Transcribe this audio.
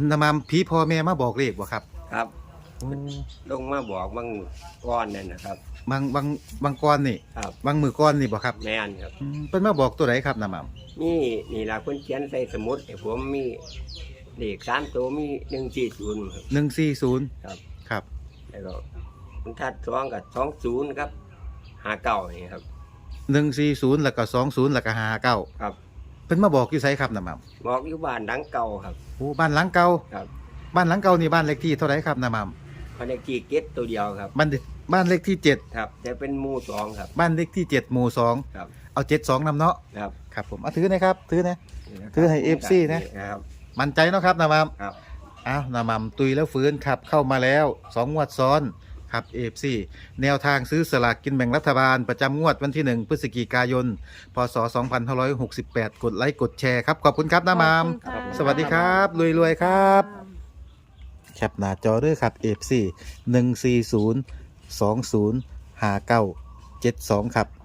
อันนามามผีพ่อแม่มาบอกเลขบ่ครับครับ โอ้ลงมาบอกบางก้อนนั่นนะครับ บางบางบางก้อนนี่ครับ บางมือก้อนนี่บ่ครับแม่นครับอืมเพิ่นมาบอกตัวไหนครับนามามนี่นี่ล่ะเพิ่นเขียนใส่สมุดให้ผมมีเลขสามตัวมีหนึ่งสี่ศูนย์ครับหนึ่งสี่ศูนย์ครับ ครับแล้วก็มันทัดสองกับสองศูนย์ครับหาเก่านี่ครับหนึ่งสี่ศูนย์แล้วก็สองศูนย์แล้วก็ห้าเก้าครับเพิ่นมาบอกอยู่ไสครับนามามบอกอยู่บ้านดังเก่าครับโอ้บ้านหลังเก่าครับ บ้านหลังเก่านี่บ้านเลขที่เท่าไหรครับนามามพันเลขที่เก็ตตัวเดียวครับ บ้านเลบ้านเลขที่เจ็ดครับจะเป็นหมู่สองครับ บ้านเลขที่เจ็ดหมู่สองครับเอาเจ็ดสองนำเนาะครับครับผมเอาถือนะครับถือนะนี่นะรับคือให้ FC นะครับมั่นใจเนาะครับนามามครับอ้าวนามามตุยแล้วฟื้นครับเข้ามาแล้วสองงวดซ้อน ครับเอฟซีแนวทางซื้อสลากกินแบ่งรัฐบาลประจำงวดวันที่ 1 พฤศจิกายน พศ 2568 กดไลค์กดแชร์ครับ ขอบคุณครับนามาม ขอบคุณค่ะ สวัสดีครับรวยๆครับ แคปหน้าจอด้วยครับ FC 140 20 59 72 ครับ